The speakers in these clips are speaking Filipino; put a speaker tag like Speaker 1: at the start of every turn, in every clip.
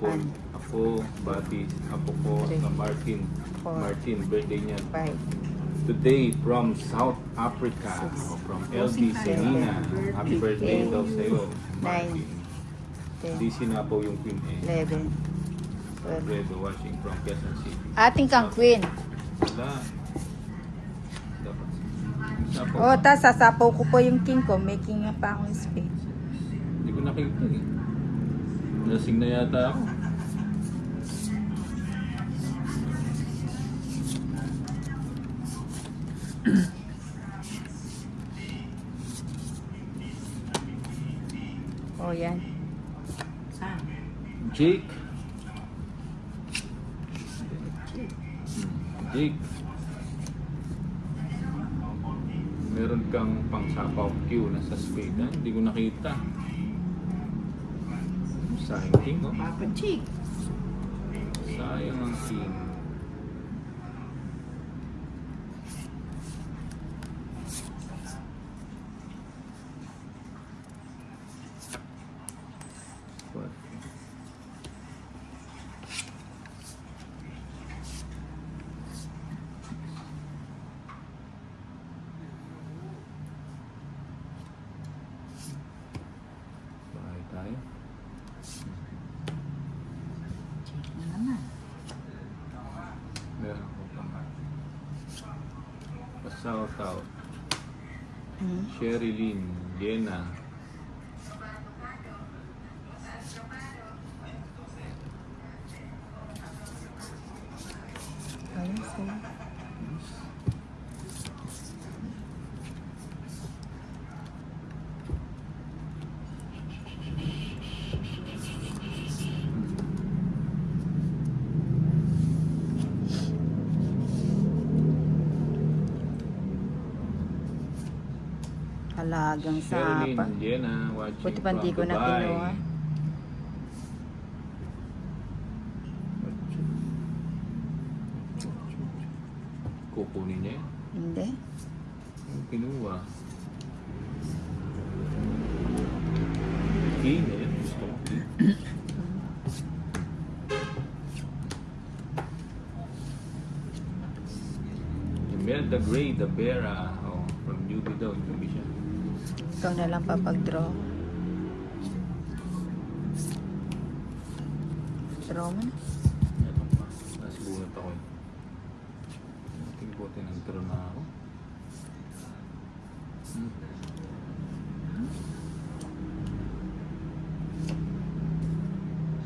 Speaker 1: Apple. Apo, Batis, Apo ko,
Speaker 2: Three.
Speaker 1: sa Martin. Martin, birthday niya.
Speaker 2: Five.
Speaker 1: Today from South Africa,
Speaker 2: Six.
Speaker 1: from LD Selena. Happy birthday daw sa'yo, Martin.
Speaker 2: Ten.
Speaker 1: Di sinapaw yung Queen A.
Speaker 2: Eleven. Twelve.
Speaker 1: Watching from Quezon City.
Speaker 2: Ating kang queen.
Speaker 1: Wala. Dapat. Sapaw.
Speaker 2: O, ta sasapaw ko po yung king ko. Making nga pa akong spade.
Speaker 1: Hindi ko nakita eh. Lasing na yata ako.
Speaker 2: O, yan.
Speaker 3: Saan?
Speaker 1: Jake. Jake. Meron kang pang sapaw Q na sa spade? Hindi ko nakita. Sayang king oh.
Speaker 3: Papa Chick.
Speaker 1: Sayang ang king. What? Bahay tayo.
Speaker 3: Chick na naman.
Speaker 1: Meron ko pa nga. Pa-shout out.
Speaker 2: Hmm.
Speaker 1: Sherilyn, Lena.
Speaker 2: Ayun, sa'yo.
Speaker 1: Sherilyn,
Speaker 2: sapa.
Speaker 1: Watching
Speaker 2: Buti pa hindi ko na kinuha.
Speaker 1: Kukunin niya yun.
Speaker 2: Hindi.
Speaker 1: Yung Kinuha. King eh. Gusto ko. Imelda Gray, the Bera. Oh, from Newbie daw. Newbie siya.
Speaker 2: Ikaw na lang papag-draw. Draw mo na.
Speaker 1: Nasa bunot ako eh. Tingin po tinagtaro na ako. Hmm.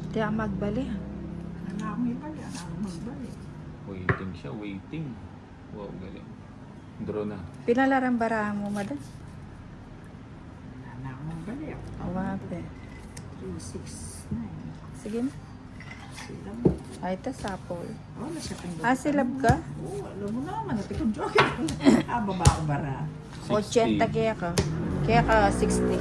Speaker 2: Hindi ako magbali.
Speaker 3: Wala akong magbali.
Speaker 1: Waiting siya, waiting. Wow, galing. Draw na.
Speaker 2: Pinalaran barahan mo, madam?
Speaker 3: Wala na akong magbali.
Speaker 2: Awape.
Speaker 3: 3, 6, 9.
Speaker 2: Sige na.
Speaker 3: Sila mo.
Speaker 2: Ay, ito sapol.
Speaker 3: Wala siya kung
Speaker 2: Ah, silab ka?
Speaker 3: Oo, alam mo naman. Ito kong joke. ah, baba ako bara.
Speaker 2: 80 kaya ka. Kaya ka 60.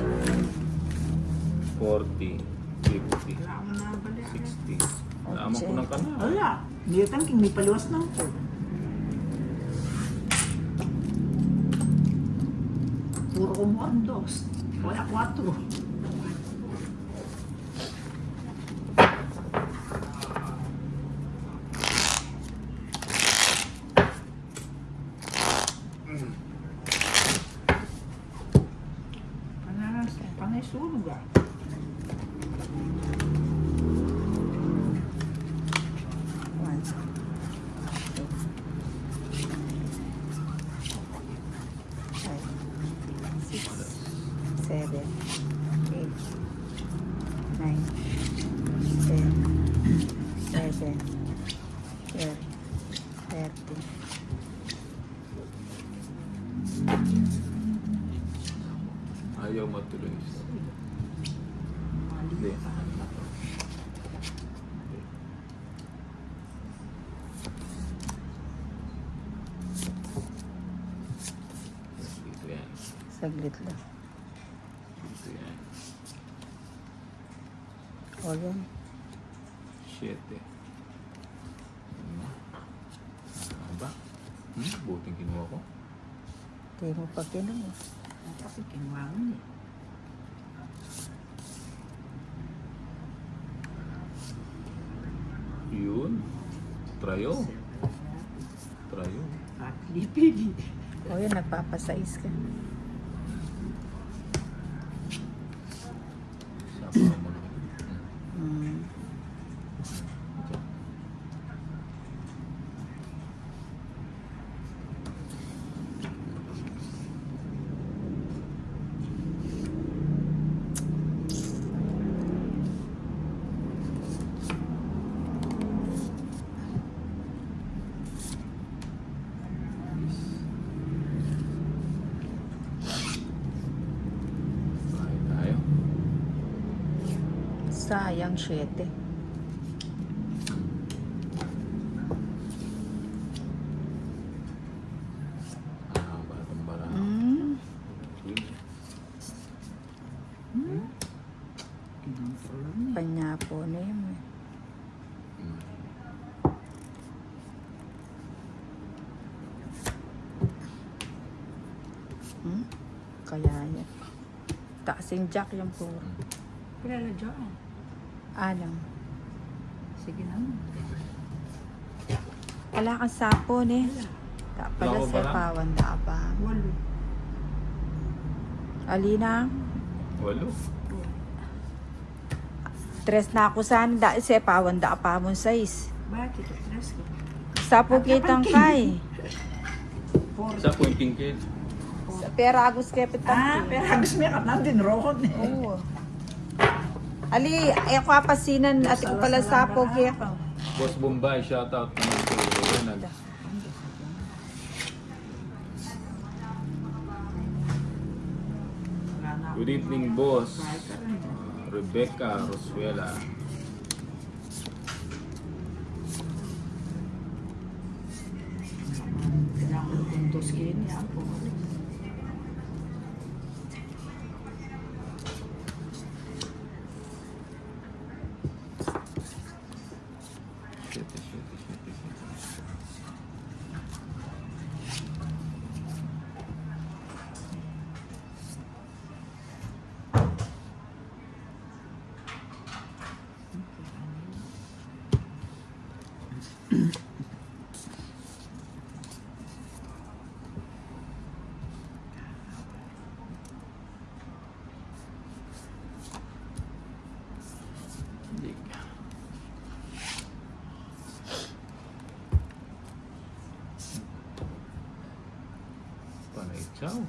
Speaker 1: 40, 50,
Speaker 3: Wala akong nabali.
Speaker 1: 60. Naaman ko ng kanal.
Speaker 3: Wala. Hindi yung tangking may paluwas ng ko. Puro kumondos. Wala 4. Panay sunog ah.
Speaker 2: Seven. Saglit lang.
Speaker 1: Yan.
Speaker 2: O yan.
Speaker 1: Siyete. Ano? Ba? Hmm? Buting kinuha ko.
Speaker 2: Hindi mo pa kinuha.
Speaker 3: Kasi kinuha mo eh.
Speaker 1: Yun. Trayo. Trayo.
Speaker 3: At lipid.
Speaker 2: O yun, nagpapasais ka.
Speaker 1: Sapa mo na. Hmm.
Speaker 2: Mm.
Speaker 1: Kain tayo.
Speaker 2: Sayang, 7.
Speaker 1: Ah, batang bara.
Speaker 2: Mm. Panyapo na yun. eh.
Speaker 1: Hmm.
Speaker 2: Kaya yan. Taasin jack yung puro.
Speaker 3: Kilala dyan.
Speaker 2: Alam.
Speaker 3: Sige na.
Speaker 2: Wala kang sapon eh. Da pala sa
Speaker 1: ba?
Speaker 2: pawan da pa.
Speaker 3: Walo.
Speaker 2: Alina,
Speaker 1: Walo.
Speaker 2: tres na ako sana da sa pawan da pa mo sais.
Speaker 3: Bakit? Tres ko.
Speaker 2: Sapo kitang kay.
Speaker 3: Four.
Speaker 1: Sa pointing kid.
Speaker 2: Sa pera agos kay
Speaker 3: Ah,
Speaker 2: petang.
Speaker 3: pero hagos may kanan din rohon eh.
Speaker 2: Oo. Ali, ay ako apasinan at ko pala sapo kay ako.
Speaker 1: Boss Bombay, shoutout naman sa iyo. Nag
Speaker 3: Wala na ako.
Speaker 1: Good evening, boss. Rebecca Rosuela.
Speaker 3: Kailangan ko kung dos kini
Speaker 1: chow.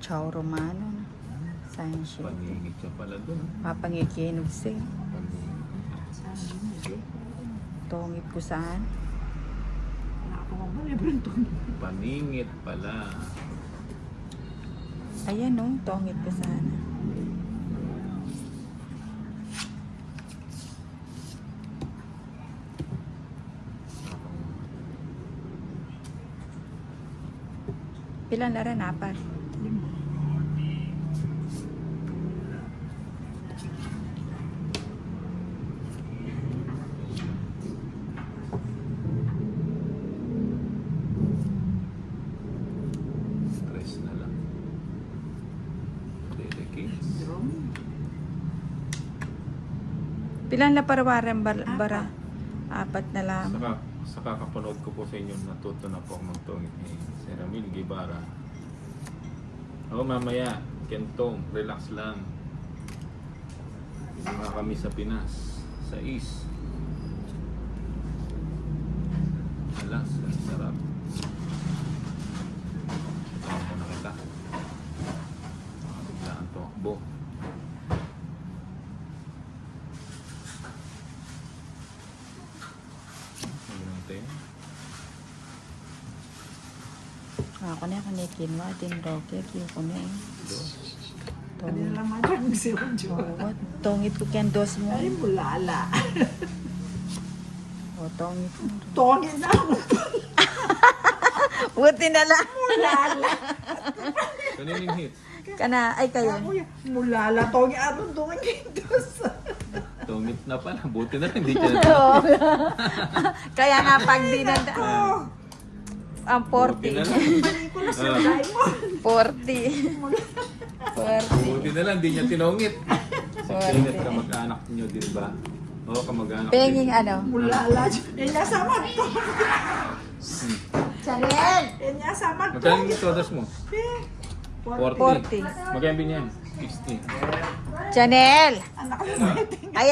Speaker 2: Chow Romano. Science shit.
Speaker 1: Paningit siya pala dun.
Speaker 2: Mapangikinog si.
Speaker 1: Paningit.
Speaker 3: Saan yun eh?
Speaker 2: Tongit ko saan.
Speaker 3: Nga ba? Libreng to.
Speaker 1: Paningit pala.
Speaker 2: Ayan oh, tongit ko sana. Pilan na rin, apat. Pilan na parawaran bara, bara? Apat na lang.
Speaker 1: Saka, sa kakapanood ko po sa inyo, natuto na po ako magtungit ni Sir Ramil Guevara. Ako mamaya, kentong, relax lang. Hindi nga kami sa Pinas, sa East. Alas, ang sarap. Tawag ko na kita. Biglaan to akbo. Ano lang tayo?
Speaker 2: Ako na ako ni Kinwa, din Roque, kiyo ko na eh. Tongit.
Speaker 3: lang madang si Ronjo.
Speaker 2: Oo, tongit ko kyan dos mo.
Speaker 3: Ay, mulala.
Speaker 2: O, tongit mo.
Speaker 3: Tongin na ako.
Speaker 2: Buti na lang.
Speaker 3: Mulala.
Speaker 1: Kanina yung hit.
Speaker 2: Kana, ay kayo.
Speaker 3: Mulala. Tongin. Aron tongin kintos.
Speaker 1: Tungit na pala. Buti na lang, hindi siya na.
Speaker 2: Oo. Kaya nga pag dinanda,
Speaker 1: Ah,
Speaker 2: ang
Speaker 1: buti na
Speaker 2: 40.
Speaker 1: lang.
Speaker 3: Pelikula sa
Speaker 1: Ah.
Speaker 3: Diamond.
Speaker 2: 40. 40.
Speaker 1: Buti na lang, hindi niya tinungit.
Speaker 2: Sorry.
Speaker 1: Sige, ka mag-anak niyo, di ba? Oo, kamag-anak.
Speaker 2: Penging ano?
Speaker 3: Mulala. Yan niya sa magto.
Speaker 1: Hmm.
Speaker 2: Chanel!
Speaker 3: Yan niya sa magto.
Speaker 1: Magkano yung todas mo?
Speaker 3: Eh,
Speaker 1: 40.
Speaker 2: 40.
Speaker 1: Magkano yan? 60.
Speaker 2: Chanel!
Speaker 3: Anak ko.
Speaker 2: Ay,